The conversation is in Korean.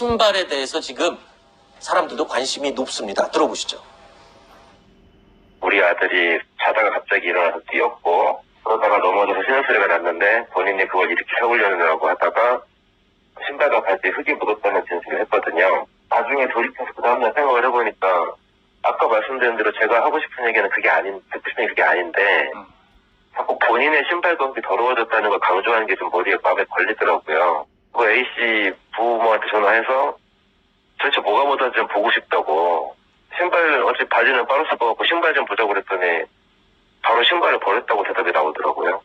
신발에 대해서 지금 사람들도 관심이 높습니다. 들어보시죠. 우리 아들이 자다가 갑자기 일어나서 뛰었고 그러다가 넘어져서 신음 소리가 났는데 본인이 그걸 이렇게 세우려고 하다가 신발과 발뒤에 흙이 묻었다는 진술을 했거든요. 나중에 돌이켜서 그 다음날 생각을 해보니까 아까 말씀드린 대로 제가 하고 싶은 얘기는 그게 아닌 듣고 싶은 게 그게 아닌데 음. 자꾸 본인의 신발 건기 더러워졌다는 걸 강조하는 게 좀 머리에 마음에 걸리더라고요. 그 A씨 부모한테 전화해서 도대체 뭐가 묻었는지 좀 보고 싶다고 신발 어차피 바지는 수가 없고 신발 좀 보자고 그랬더니 바로 신발을 버렸다고 대답이 나오더라고요.